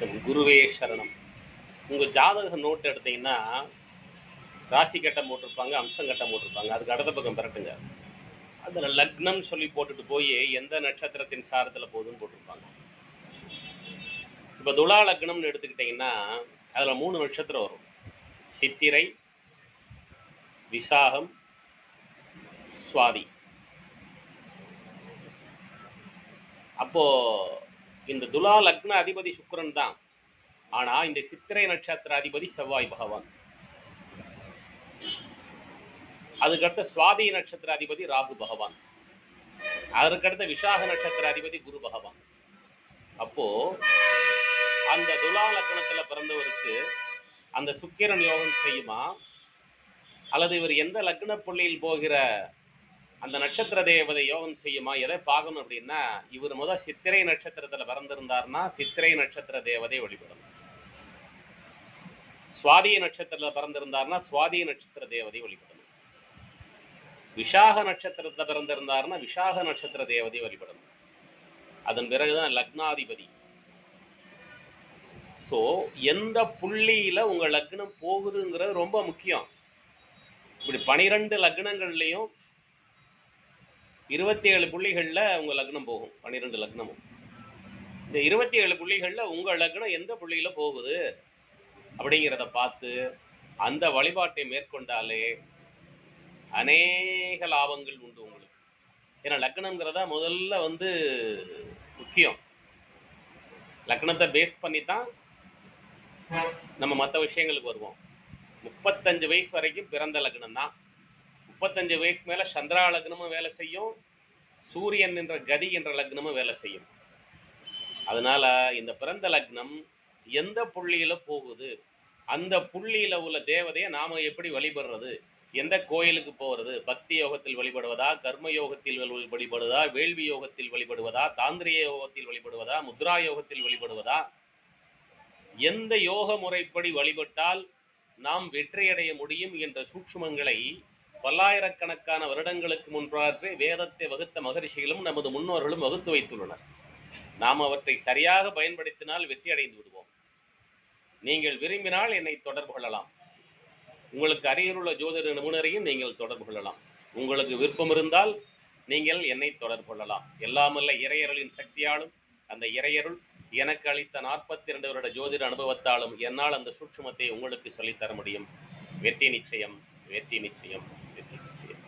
குருவே சரணம். உங்கள் ஜாதக நோட் எடுத்தீங்கன்னா ராசி கட்டம் போட்டிருப்பாங்க அம்சம் கட்டம் போட்டிருப்பாங்க. அதுக்கு அடுத்த பக்கம் பரட்டுங்க. அதில் லக்னம் சொல்லி போட்டுட்டு போய் எந்த நட்சத்திரத்தின் சாரத்தில் போகுதுன்னு போட்டிருப்பாங்க. இப்போ துலா லக்னம்னு எடுத்துக்கிட்டிங்கன்னா அதில் மூணு நட்சத்திரம் வரும். சித்திரை விசாகம் சுவாதி. அப்போது இந்த துலா லக்ன அதிபதி சுக்கரன் தான். ஆனா இந்த சித்திரை நட்சத்திர அதிபதி செவ்வாய் பகவான். அதுக்கடுத்த சுவாதி நட்சத்திர அதிபதி ராகு பகவான். அதற்கடுத்த விசாக நட்சத்திர அதிபதி குரு பகவான். அப்போ அந்த துலா லக்னத்தில் பிறந்தவருக்கு அந்த சுக்கிரன் யோகம் செய்யுமா? அல்லது இவர் எந்த லக்ன புள்ளியில் போகிற அந்த நட்சத்திர தேவதை யோகம் செய்யுமா? எதை பார்க்கணும் அப்படின்னா இவர் முத சித்திரை நட்சத்திரத்துல பிறந்திருந்தார்னா சித்திரை நட்சத்திர தேவதை வழிபடணும். சுவாதி நட்சத்திரத்துல பிறந்திருந்தார்னா சுவாதி நட்சத்திர தேவதை வழிபடணும். விஷாக நட்சத்திரத்துல பிறந்திருந்தார்னா விஷாக நட்சத்திர தேவதை வழிபடணும். அதன் பிறகுதான் லக்னாதிபதி. ஸோ எந்த புள்ளியில உங்க லக்னம் போகுதுங்கிறது ரொம்ப முக்கியம். இப்படி பனிரெண்டு லக்னங்கள்லையும் இருபத்தி ஏழு புள்ளிகளில் உங்கள் லக்னம் போகும் பன்னிரெண்டு லக்னமும். இந்த இருபத்தி ஏழு புள்ளிகளில் உங்கள் லக்னம் எந்த புள்ளியில் போகுது? அப்படிங்கிறத பார்த்து அந்த வழிபாட்டை மேற்கொண்டாலே அநேக லாபங்கள் உண்டு உங்களுக்கு. ஏன்னா லக்னங்கிறதா முதல்ல வந்து முக்கியம். லக்னத்தை பேஸ் பண்ணி தான் நம்ம மற்ற விஷயங்களுக்கு வருவோம். முப்பத்தஞ்சு வயசு வரைக்கும் பிறந்த லக்னம் தான் முப்பத்தஞ்சு வயசு மேலே சந்திரா லக்னமும் வேலை செய்யும் சூரியன் என்ற கதி என்ற லக்னமும் வேலை செய்யும். அதனால இந்த பிறந்த லக்னம் எந்த புள்ளியில போகுது அந்த புள்ளியில உள்ள தேவதையை நாம எப்படி வழிபடுறது எந்த கோயிலுக்கு போகிறது பக்தி யோகத்தில் வழிபடுவதா கர்ம யோகத்தில் வழிபடுவதா வேள்வி யோகத்தில் வழிபடுவதா தாந்திரிய யோகத்தில் வழிபடுவதா முத்ரா யோகத்தில் வழிபடுவதா எந்த யோக முறைப்படி வழிபட்டால் நாம் வெற்றியடைய முடியும் என்ற சூட்சுமங்களை பல்லாயிரக்கணக்கான வருடங்களுக்கு முன்பாற்றே வேதத்தை வகுத்த மகரிஷிகளும் நமது முன்னோர்களும் வகுத்து வைத்துள்ளனர். நாம் அவற்றை சரியாக பயன்படுத்தினால் வெற்றி அடைந்து விடுவோம். நீங்கள் விரும்பினால் என்னை தொடர்பு கொள்ளலாம். உங்களுக்கு அருகிலுள்ள ஜோதிட நிபுணரையும் நீங்கள் தொடர்பு கொள்ளலாம். உங்களுக்கு விருப்பம் இருந்தால் நீங்கள் என்னை தொடர்பு கொள்ளலாம். எல்லாமல்ல இறையருளின் சக்தியாலும் அந்த இறையருள் எனக்கு அளித்த நாற்பத்தி இரண்டு வருட ஜோதிட அனுபவத்தாலும் என்னால் அந்த சூட்சுமத்தை உங்களுக்கு சொல்லித்தர முடியும். வெற்றி நிச்சயம் வெற்றி நிச்சயம். see it.